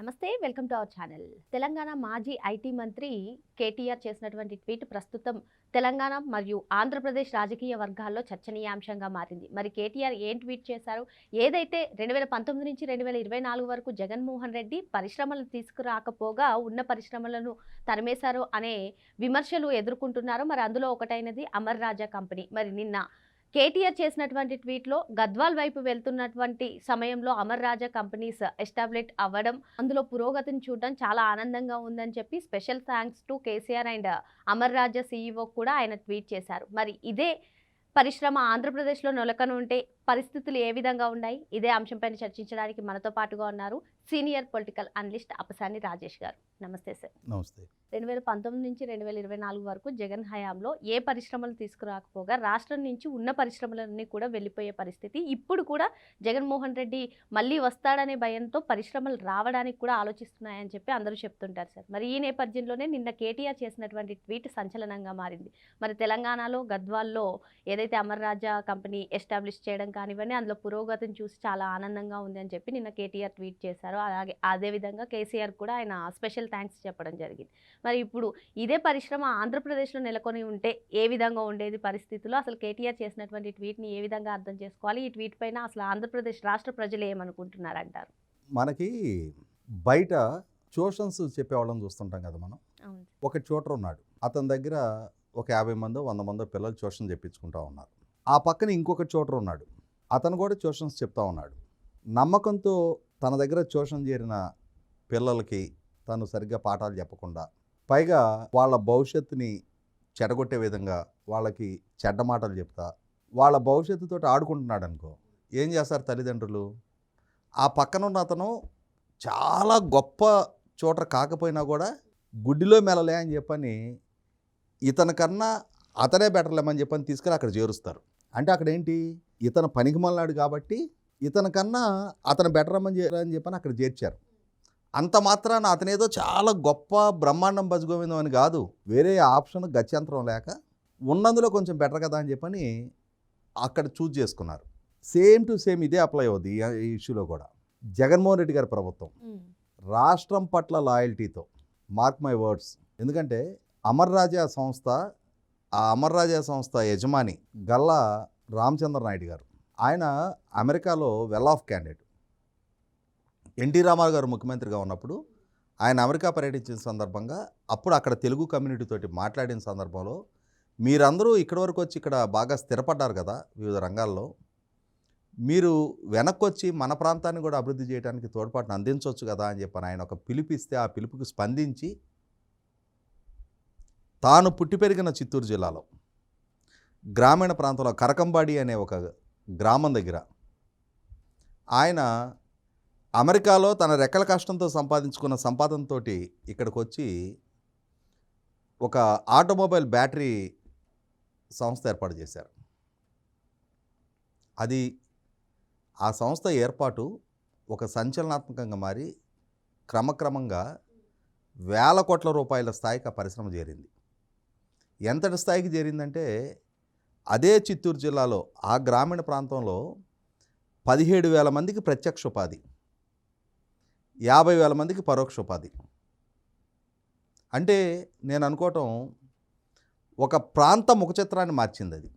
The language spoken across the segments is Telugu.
నమస్తే welcome to our channel. Telangana మాజీ ఐటీ మంత్రి కేటీఆర్ చేసినటువంటి ట్వీట్ ప్రస్తుతం తెలంగాణ మరియు ఆంధ్రప్రదేశ్ రాజకీయ వర్గాల్లో చర్చనీయాంశంగా మారింది. మరి కేటీఆర్ ఏం ట్వీట్ చేశారు? ఏదైతే రెండు వేల పంతొమ్మిది నుంచి రెండు వేల ఇరవై నాలుగు వరకు జగన్మోహన్ రెడ్డి పరిశ్రమలు తీసుకురాకపోగా ఉన్న పరిశ్రమలను తరిమేశారు అనే విమర్శలు ఎదుర్కొంటున్నారు. మరి అందులో ఒకటైనది అమర్ రాజా కంపెనీ. మరి నిన్న కేటీఆర్ చేసినటువంటి ట్వీట్లో గద్వాల్ వైపు వెళ్తున్నటువంటి సమయంలో అమర్ రాజా కంపెనీస్ ఎస్టాబ్లిట్ అవ్వడం అందులో పురోగతిని చూడడం చాలా ఆనందంగా ఉందని చెప్పి special thanks to KCR and Amar Raja CEO కూడా ఆయన ట్వీట్ చేశారు. మరి ఇదే పరిశ్రమ ఆంధ్రప్రదేశ్లో నెలకొని ఉంటే పరిస్థితులు ఏ విధంగా ఉన్నాయి? ఇదే అంశంపైన చర్చించడానికి మనతో పాటుగా ఉన్నారు senior political analyst Apasani Rajesh garu. నమస్తే సార్. నమస్తే. రెండు వేల పంతొమ్మిది నుంచి రెండు వేల ఇరవై నాలుగు వరకు జగన్ హయాంలో ఏ పరిశ్రమలు తీసుకురాకపోగా రాష్ట్రం నుంచి ఉన్న పరిశ్రమలన్నీ కూడా వెళ్ళిపోయే పరిస్థితి. ఇప్పుడు కూడా జగన్మోహన్ రెడ్డి మళ్ళీ వస్తాడనే భయంతో పరిశ్రమలు రావడానికి కూడా ఆలోచిస్తున్నాయని చెప్పి అందరూ చెప్తుంటారు సార్. మరి ఈ నేపథ్యంలోనే నిన్న కేటీఆర్ చేసినటువంటి ట్వీట్ సంచలనంగా మారింది. మరి తెలంగాణలో గద్వాల్లో ఏదైతే అమర్రాజా కంపెనీ ఎస్టాబ్లిష్ చేయడం కానివ్వండి అందులో పురోగతిని చూసి చాలా ఆనందంగా ఉంది అని చెప్పి నిన్న కేటీఆర్ ట్వీట్ చేశారు. అలాగే అదేవిధంగా కేసీఆర్ కూడా ఆయన స్పెషల్ థ్యాంక్స్ చెప్పడం జరిగింది. మరి ఇప్పుడు ఇదే పరిశ్రమ ఆంధ్రప్రదేశ్లో నెలకొని ఉంటే ఏ విధంగా ఉండేది పరిస్థితుల్లో అసలు కేటీఆర్ చేసినటువంటి ట్వీట్ని ఏ విధంగా అర్థం చేసుకోవాలి? ఈ ట్వీట్ పైన అసలు ఆంధ్రప్రదేశ్ రాష్ట్ర ప్రజలు ఏమనుకుంటున్నారంటారు? మనకి బయట ట్యూషన్స్ చెప్పేవాళ్ళని చూస్తుంటాం కదా మనం. ఒక ట్యూటర్ ఉన్నాడు. అతని దగ్గర ఒక యాభై మందో వంద మందో పిల్లలు ట్యూషన్ చెప్పించుకుంటా ఉన్నారు. ఆ పక్కన ఇంకొక ట్యూటర్ ఉన్నాడు. అతను కూడా ట్యూషన్స్ చెప్తా ఉన్నాడు. నమ్మకంతో తన దగ్గర ట్యూషన్ చేరిన పిల్లలకి తను సరిగ్గా పాఠాలు చెప్పకుండా పైగా వాళ్ళ భవిష్యత్తుని చెడగొట్టే విధంగా వాళ్ళకి చెడ్డ మాటలు చెప్తా. వాళ్ళ భవిష్యత్తుతో ఆడుకుంటున్నాడు అనుకో ఏం చేస్తారు తల్లిదండ్రులు? ఆ పక్కన ఉన్న అతను చాలా గొప్ప చోట కాకపోయినా కూడా గుడ్డిలో మెలలే అని చెప్పని ఇతని కన్నా అతనే బెటర్లేమని చెప్పని తీసుకెళ్ళి అక్కడ చేరుస్తారు. అంటే అక్కడ ఏంటి? ఇతను పనికి మళ్ళాడు కాబట్టి ఇతని కన్నా అతను బెటర్ అమ్మని అని చెప్పని అక్కడ చేర్చారు. అంత మాత్రాన అతనేదో చాలా గొప్ప బ్రహ్మాండం బజగోవిందం అని కాదు వేరే ఆప్షన్ గత్యంతరం లేక ఉన్నందులో కొంచెం బెటర్ కదా అని చెప్పని అక్కడ చూజ్ చేసుకున్నారు. సేమ్ టు సేమ్ ఇదే అప్లై అవుద్ది ఈ- ఈ ఇష్యూలో కూడా. జగన్మోహన్ రెడ్డి గారి ప్రభుత్వం. రాష్ట్రం పట్ల లాయల్టీతో మార్క్ మై వర్డ్స్ ఎందుకంటే అమర్ రాజా సంస్థ ఆ అమర్ రాజా సంస్థ యజమాని గల్లా రామచంద్ర నాయుడు గారు. ఆయన అమెరికాలో well off candidate. NT Rama Rao garu ముఖ్యమంత్రిగా ఉన్నప్పుడు ఆయన అమెరికా పర్యటించిన సందర్భంగా అప్పుడు అక్కడ తెలుగు కమ్యూనిటీతో మాట్లాడిన సందర్భంలో మీరందరూ ఇక్కడి వరకు వచ్చి ఇక్కడ బాగా స్థిరపడ్డారు కదా వివిధ రంగాల్లో. మీరు వెనక్కి వచ్చి మన ప్రాంతాన్ని కూడా అభివృద్ధి చేయడానికి తోడ్పాటును అందించవచ్చు కదా అని చెప్పని ఆయన ఒక పిలిపిస్తే ఆ పిలుపుకి స్పందించి తాను పుట్టి పెరిగిన చిత్తూరు జిల్లాలో గ్రామీణ ప్రాంతంలో కరకంబాడి అనే ఒక గ్రామం దగ్గర ఆయన అమెరికాలో తన రెక్కల కష్టంతో సంపాదించుకున్న సంపాదనతో ఇక్కడికి వచ్చి ఒక ఆటోమొబైల్ బ్యాటరీ సంస్థ ఏర్పాటు చేశారు. అది ఆ సంస్థ ఏర్పాటు ఒక సంచలనాత్మకంగా మారి క్రమక్రమంగా వేల కోట్ల రూపాయల స్థాయికి ఆ పరిశ్రమ చేరింది. ఎంతటి స్థాయికి చేరిందంటే అదే చిత్తూరు జిల్లాలో ఆ గ్రామీణ ప్రాంతంలో పదిహేడు వేల మందికి ప్రత్యక్ష ఉపాధి. యాభై వేల మందికి పరోక్ష ఉపాధి. అంటే నేను అనుకోవటం ఒక ప్రాంత ముఖ చిత్రాన్ని మార్చింది అది.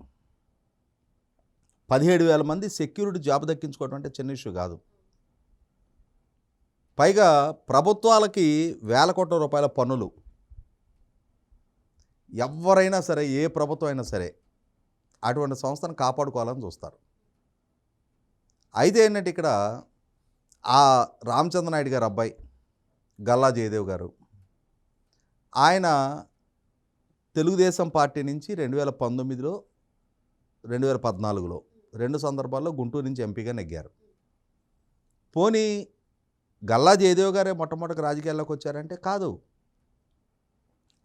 పదిహేడు వేల మంది సెక్యూరిటీ జాబ్ దక్కించుకోవడం అంటే చిన్న ఇష్యూ కాదు. పైగా ప్రభుత్వాలకి వేల కోట్ల రూపాయల పన్నులు. ఎవరైనా సరే ఏ ప్రభుత్వం అయినా సరే అటువంటి సంస్థను కాపాడుకోవాలని చూస్తారు. అయితే ఏంటంటే ఇక్కడ ఆ రామచంద్ర నాయుడు గారు అబ్బాయి గల్లా జయదేవ్ గారు. ఆయన తెలుగుదేశం పార్టీ నుంచి రెండు వేల పంతొమ్మిదిలో రెండు వేల పద్నాలుగులో రెండు సందర్భాల్లో గుంటూరు నుంచి ఎంపీగా నెగ్గారు. పోనీ గల్లా జయదేవ్ గారే మొట్టమొదటి రాజకీయాల్లోకి వచ్చారంటే కాదు.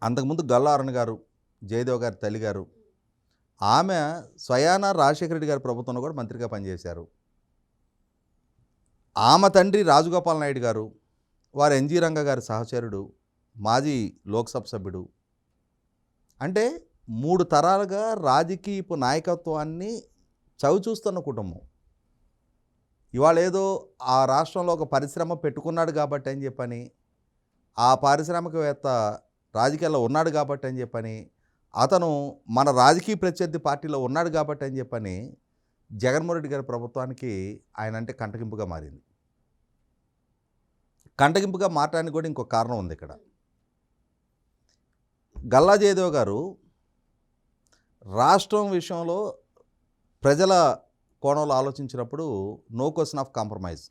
అంతకుముందు గల్లా అరుణ్ గారు జయదేవ్ గారి తల్లి గారు ఆమె స్వయాన రాజశేఖర రెడ్డి గారి ప్రభుత్వంలో కూడా మంత్రిగా పనిచేశారు. ఆమె తండ్రి రాజగోపాల్ నాయుడు గారు వారు ఎన్జీ రంగ గారి సహచరుడు మాజీ లోక్సభ సభ్యుడు. అంటే మూడు తరాలుగా రాజకీయపు నాయకత్వాన్ని చవిచూస్తున్న కుటుంబం. ఇవాళ ఏదో ఆ రాష్ట్రంలో ఒక పరిశ్రమ పెట్టుకున్నాడు కాబట్టి అని చెప్పని ఆ పారిశ్రామికవేత్త రాజకీయాల్లో ఉన్నాడు కాబట్టి అని చెప్పని అతను మన రాజకీయ ప్రత్యర్థి పార్టీలో ఉన్నాడు కాబట్టి అని చెప్పని జగన్మోహన్ రెడ్డి గారి ప్రభుత్వానికి ఆయన అంటే కంటగింపుగా మారింది. కంటగింపుగా మారడానికి కూడా ఇంకొక కారణం ఉంది ఇక్కడ. గల్లా జయదేవ్ గారు రాష్ట్రం విషయంలో ప్రజల కోణంలో ఆలోచించినప్పుడు నో క్వశ్చన్ ఆఫ్ కాంప్రమైజ్.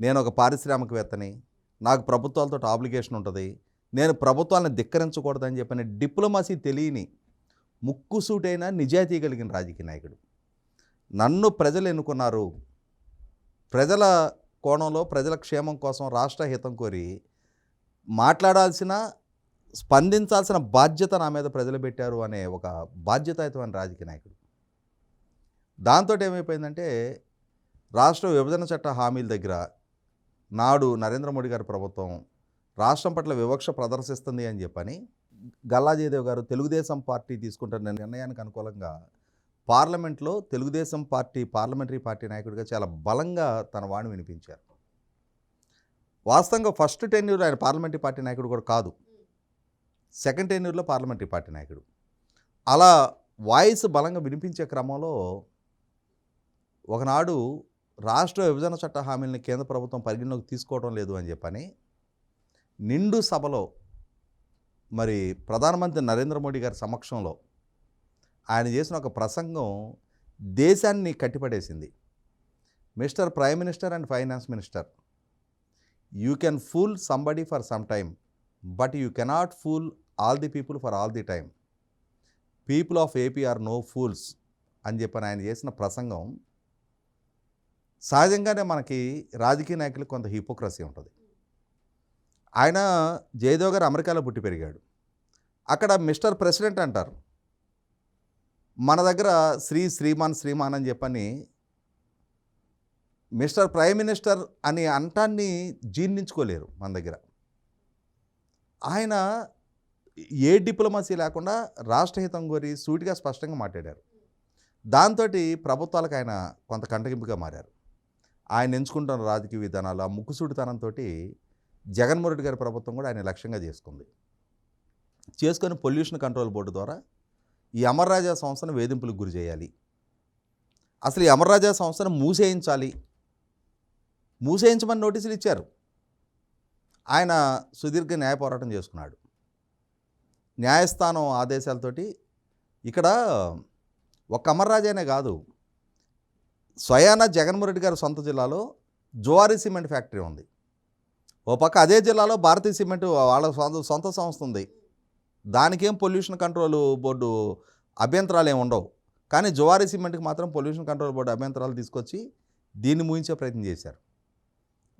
నేను ఒక పారిశ్రామికవేత్తని నాకు ప్రభుత్వాలతో ఆబ్లిగేషన్ ఉంటుంది నేను ప్రభుత్వాలను ధిక్కరించకూడదని చెప్పిన డిప్లొమసీ తెలియని ముక్కుసూటైన నిజాయితీ కలిగిన రాజకీయ నాయకుడు. నన్ను ప్రజలు ఎన్నుకున్నారు ప్రజల కోణంలో ప్రజల క్షేమం కోసం రాష్ట్ర హితం కోరి మాట్లాడాల్సిన స్పందించాల్సిన బాధ్యత నా మీద ప్రజలు పెట్టారు అనే ఒక బాధ్యతాయుతమైన రాజకీయ నాయకుడు. దాంతో ఏమైపోయిందంటే రాష్ట్ర విభజన చట్ట హామీల దగ్గర నాడు నరేంద్ర మోడీ గారి ప్రభుత్వం రాష్ట్రం పట్ల వివక్ష ప్రదర్శిస్తుంది అని చెప్పని గల్లా జయదేవ్ గారు తెలుగుదేశం పార్టీ తీసుకుంటున్న నిర్ణయానికి అనుకూలంగా పార్లమెంట్లో తెలుగుదేశం పార్టీ పార్లమెంటరీ పార్టీ నాయకుడిగా చాలా బలంగా తన వాణి వినిపించారు. వాస్తవంగా ఫస్ట్ టెన్యూర్ ఆయన పార్లమెంటరీ పార్టీ నాయకుడు కూడా కాదు. సెకండ్ టెన్యూర్లో పార్లమెంటరీ పార్టీ నాయకుడు. అలా వాయిస్ బలంగా వినిపించే క్రమంలో ఒకనాడు రాష్ట్ర విభజన చట్ట హామీలను కేంద్ర ప్రభుత్వం పరిగణలోకి తీసుకోవడం లేదు అని చెప్పని నిండు సభలో మరి ప్రధానమంత్రి నరేంద్ర మోడీ గారి సమక్షంలో ఆయన చేసిన ఒక ప్రసంగం దేశాన్ని కట్టిపడేసింది. Mister prime minister and finance minister. You can fool somebody for some time but you cannot fool all the people for all the time. People of AP are no fools అని చెప్పని ఆయన చేసిన ప్రసంగం సహజంగానే మనకి రాజకీయ నాయకులకు కొంత హిపోక్రసీ ఉంటుంది. ఆయన జయదేవ్ గారు అమెరికాలో పుట్టి పెరిగాడు. అక్కడ మిస్టర్ ప్రెసిడెంట్ అంటారు. మన దగ్గర శ్రీ శ్రీమాన్ శ్రీమాన్ అని చెప్పని మిస్టర్ ప్రైమ్ మినిస్టర్ అని అంటాన్ని జీర్ణించుకోలేరు మన దగ్గర. ఆయన ఏ డిప్లొమసీ లేకుండా రాష్ట్రహితం కోరి సూటిగా స్పష్టంగా మాట్లాడారు. దాంతో ప్రభుత్వాలకు ఆయన కొంత కంటగింపుగా మారారు. ఆయన ఎంచుకుంటున్న రాజకీయ విధానాలు ఆ ముక్కుసూటితనంతో జగన్మోహన్ రెడ్డి గారి ప్రభుత్వం కూడా ఆయన లక్ష్యంగా చేసుకుంది. చేసుకొని పొల్యూషన్ కంట్రోల్ బోర్డు ద్వారా ఈ అమర్రాజా సంస్థను వేధింపులకు గురి చేయాలి. అసలు ఈ అమర్రాజా సంస్థను మూసేయించాలి. మూసేయించమని నోటీసులు ఇచ్చారు. ఆయన సుదీర్ఘ న్యాయ పోరాటం చేసుకున్నాడు. న్యాయస్థానం ఆదేశాలతోటి ఇక్కడ ఒక అమర్రాజానే కాదు స్వయానా జగన్మోహన్ రెడ్డి గారి సొంత జిల్లాలో జువారీ సిమెంట్ ఫ్యాక్టరీ ఉంది. ఓ పక్క అదే జిల్లాలో భారతీయ సిమెంట్ వాళ్ళ సొంత సొంత సంస్థ ఉంది. దానికేం పొల్యూషన్ కంట్రోల్ బోర్డు అభ్యంతరాలు ఏమి ఉండవు. కానీ జువారీ సిమెంట్కి మాత్రం పొల్యూషన్ కంట్రోల్ బోర్డు అభ్యంతరాలు తీసుకొచ్చి దీన్ని ముగించే ప్రయత్నం చేశారు.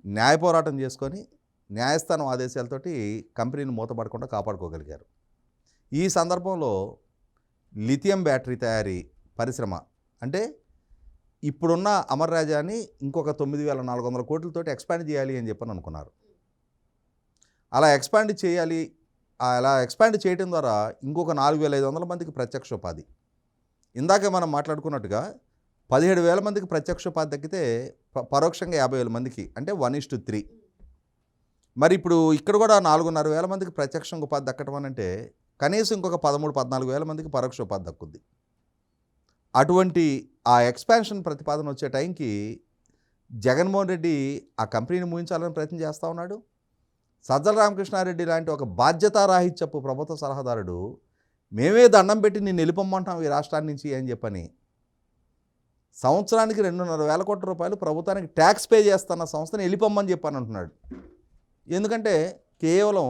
న్యాయ పోరాటం చేసుకొని న్యాయస్థానం ఆదేశాలతోటి కంపెనీని మూతపడకుండా కాపాడుకోగలిగారు. ఈ సందర్భంలో లిథియం బ్యాటరీ తయారీ పరిశ్రమ అంటే ఇప్పుడున్న అమర్ రాజాని ఇంకొక తొమ్మిది వేల నాలుగు వందల కోట్లతోటి ఎక్స్పాండ్ చేయాలి అని చెప్పని అనుకున్నారు. అలా ఎక్స్పాండ్ చేయాలి అలా ఎక్స్పాండ్ చేయడం ద్వారా ఇంకొక నాలుగు వేల ఐదు వందల మందికి ప్రత్యక్ష ఉపాధి ఇందాక మనం మాట్లాడుకున్నట్టుగా పదిహేడు వేల మందికి ప్రత్యక్ష ఉపాధి తగ్గితే పరోక్షంగా యాభై వేల మందికి అంటే వన్ ఇస్ టు త్రీ. మరి ఇప్పుడు ఇక్కడ కూడా నాలుగున్నర వేల మందికి ప్రత్యక్షంగా ఉపాధి దక్కడం అని అంటే కనీసం ఇంకొక పదమూడు పద్నాలుగు వేల మందికి పరోక్ష ఉపాధి దక్కుద్ది అటువంటి ఆ ఎక్స్పాన్షన్ ప్రతిపాదన వచ్చే టైంకి జగన్మోహన్ రెడ్డి ఆ కంపెనీని ముగించాలని ప్రయత్నం చేస్తూ ఉన్నాడు. సజ్జల రామకృష్ణారెడ్డి లాంటి ఒక బాధ్యతారాహిత్యపు ప్రభుత్వ సలహాదారుడు మేమే దండం పెట్టి నేను వెళ్ళిపోమ్మంటాం ఈ రాష్ట్రాన్ని నుంచి అని చెప్పని సంవత్సరానికి రెండున్నర వేల కోట్ల రూపాయలు ప్రభుత్వానికి ట్యాక్స్ పే చేస్తున్న సంస్థని వెళ్ళిపోమ్మని చెప్పని అంటున్నాడు. ఎందుకంటే కేవలం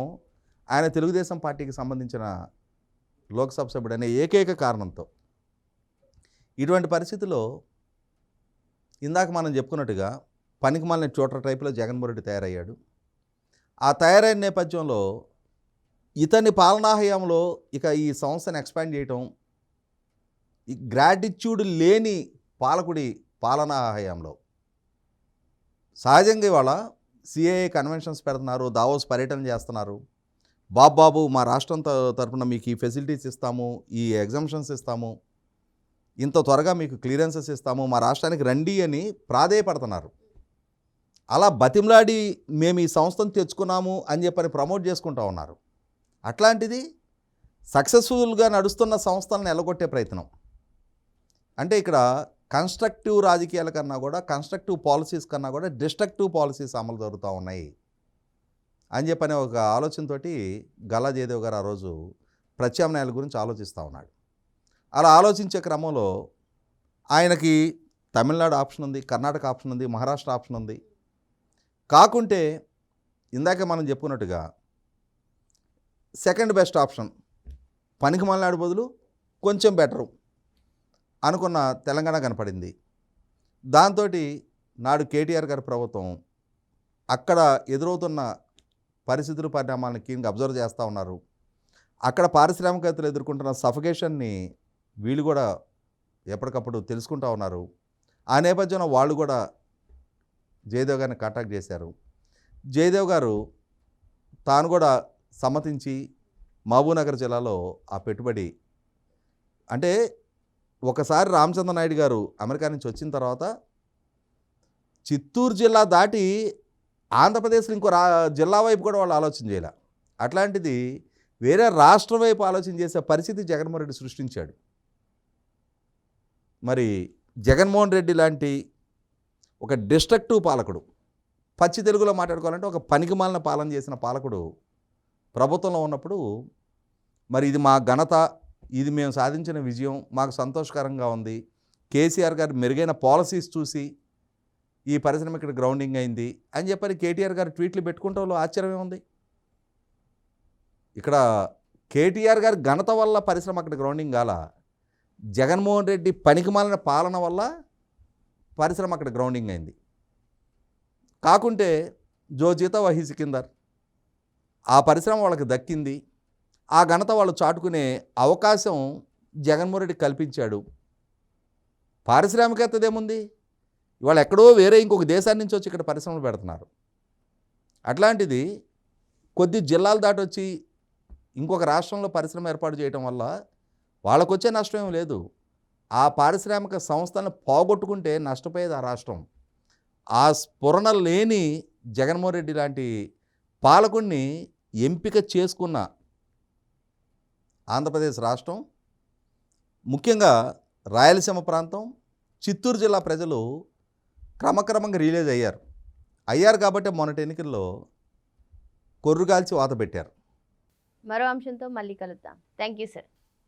ఆయన తెలుగుదేశం పార్టీకి సంబంధించిన లోక్సభ సభ్యుడు అనే ఏకైక కారణంతో. ఇటువంటి పరిస్థితుల్లో ఇందాక మనం చెప్పుకున్నట్టుగా పనికి మాలిన చోట్ల టైపులో జగన్మోహన్ రెడ్డి తయారయ్యాడు. ఆ తయారైన నేపథ్యంలో ఇతని పాలనాహయంలో ఇక ఈ సంస్థను ఎక్స్పాండ్ చేయటం ఈ గ్రాటిట్యూడ్ లేని పాలకుడి పాలనాహయంలో. సహజంగా ఇవాళ సిఏఏ కన్వెన్షన్స్ పెడుతున్నారు దావోస్ పర్యటన చేస్తున్నారు. బాబు బాబు మా రాష్ట్రం తరఫున తరపున మీకు ఈ ఫెసిలిటీస్ ఇస్తాము ఈ ఎగ్జామ్షన్స్ ఇస్తాము ఇంత త్వరగా మీకు క్లియరెన్సెస్ ఇస్తాము మా రాష్ట్రానికి రండి అని ప్రాధేయపడుతున్నారు. అలా బతిమలాడి మేము ఈ సంస్థను తెచ్చుకున్నాము అని చెప్పని ప్రమోట్ చేసుకుంటా ఉన్నారు. అట్లాంటిది సక్సెస్ఫుల్గా నడుస్తున్న సంస్థలను ఎలగొట్టే ప్రయత్నం. అంటే ఇక్కడ కన్స్ట్రక్టివ్ రాజకీయాల కన్నా కూడా కన్స్ట్రక్టివ్ పాలసీస్ కన్నా కూడా డిస్ట్రక్టివ్ పాలసీస్ అమలు జరుగుతూ ఉన్నాయి అని చెప్పనే ఒక ఆలోచనతోటి గల్లా జయదేవ్ గారు ఆ రోజు ప్రత్యామ్నాయాల గురించి ఆలోచిస్తూ ఉన్నాడు. అలా ఆలోచించే క్రమంలో ఆయనకి తమిళనాడు ఆప్షన్ ఉంది కర్ణాటక ఆప్షన్ ఉంది మహారాష్ట్ర ఆప్షన్ ఉంది. కాకుంటే ఇందాక మనం చెప్పుకున్నట్టుగా సెకండ్ బెస్ట్ ఆప్షన్ పనికి మలనాడు బదులు కొంచెం బెటరు అనుకున్న తెలంగాణ కనపడింది. దాంతో నాడు కేటీఆర్ గారి ప్రభుత్వం అక్కడ ఎదురవుతున్న పరిస్థితులు పరిణామాలను కీన్గా అబ్జర్వ్ చేస్తూ ఉన్నారు. అక్కడ పారిశ్రామికవేత్తలు ఎదుర్కొంటున్న సఫకేషన్ని వీళ్ళు కూడా ఎప్పటికప్పుడు తెలుసుకుంటూ ఉన్నారు. ఆ నేపథ్యంలో వాళ్ళు కూడా జయదేవ్ గారిని కాంటాక్ట్ చేశారు. జయదేవ్ గారు తాను కూడా సమ్మతించి మహబూబ్నగర్ జిల్లాలో ఆ పెట్టుబడి అంటే ఒకసారి రామచంద్ర నాయుడు గారు అమెరికా నుంచి వచ్చిన తర్వాత చిత్తూరు జిల్లా దాటి ఆంధ్రప్రదేశ్లో ఇంకో రా జిల్లా వైపు కూడా వాళ్ళు ఆలోచన చేయాల. అట్లాంటిది వేరే రాష్ట్రం వైపు ఆలోచన చేసే పరిస్థితి జగన్మోహన్ రెడ్డి సృష్టించాడు. మరి జగన్మోహన్ రెడ్డి లాంటి ఒక డిస్ట్రక్టివ్ పాలకుడు. పచ్చి తెలుగులో మాట్లాడుకోవాలంటే ఒక పనికిమాలిన పాలన చేసిన పాలకుడు ప్రభుత్వంలో ఉన్నప్పుడు మరి ఇది మా ఘనత ఇది మేము సాధించిన విజయం మాకు సంతోషకరంగా ఉంది. కేసీఆర్ గారు మెరుగైన పాలసీస్ చూసి ఈ పరిశ్రమ ఇక్కడ గ్రౌండింగ్ అయింది అని చెప్పని కేటీఆర్ గారు ట్వీట్లు పెట్టుకుంటే ఆశ్చర్యమే ఉంది. ఇక్కడ కేటీఆర్ గారి ఘనత వల్ల పరిశ్రమ అక్కడ గ్రౌండింగ్ కాల జగన్మోహన్ రెడ్డి పనికిమాలిన పాలన వల్ల పరిశ్రమ అక్కడ గ్రౌండింగ్ అయింది. కాకుంటే జో జీత వహీ సికిందర్ ఆ పరిశ్రమ వాళ్ళకి దక్కింది. ఆ ఘనత వాళ్ళు చాటుకునే అవకాశం జగన్మోహన్ రెడ్డి కల్పించాడు. పారిశ్రామికేతదేముంది ఇవాళ ఎక్కడో వేరే ఇంకొక దేశాన్ని నుంచి వచ్చి ఇక్కడ పరిశ్రమలు పెడుతున్నారు. అట్లాంటిది కొద్ది జిల్లాలు దాటొచ్చి ఇంకొక రాష్ట్రంలో పరిశ్రమ ఏర్పాటు చేయటం వల్ల వాళ్ళకొచ్చే నష్టం ఏం లేదు. ఆ పారిశ్రామిక సంస్థలను పోగొట్టుకుంటే నష్టపోయేది ఆ రాష్ట్రం. ఆ స్ఫురణ లేని జగన్మోహన్ రెడ్డి లాంటి పాలకుడిని ఎంపిక చేసుకున్న ఆంధ్రప్రదేశ్ రాష్ట్రం ముఖ్యంగా రాయలసీమ ప్రాంతం చిత్తూరు జిల్లా ప్రజలు క్రమక్రమంగా రిలీజ్ అయ్యారు. అయ్యారు కాబట్టి మొన్నటి ఎన్నికల్లో కొర్రుగాల్చి వాత పెట్టారు. మరో అంశంతో మళ్ళీ కలుద్దాం. Thank you sir.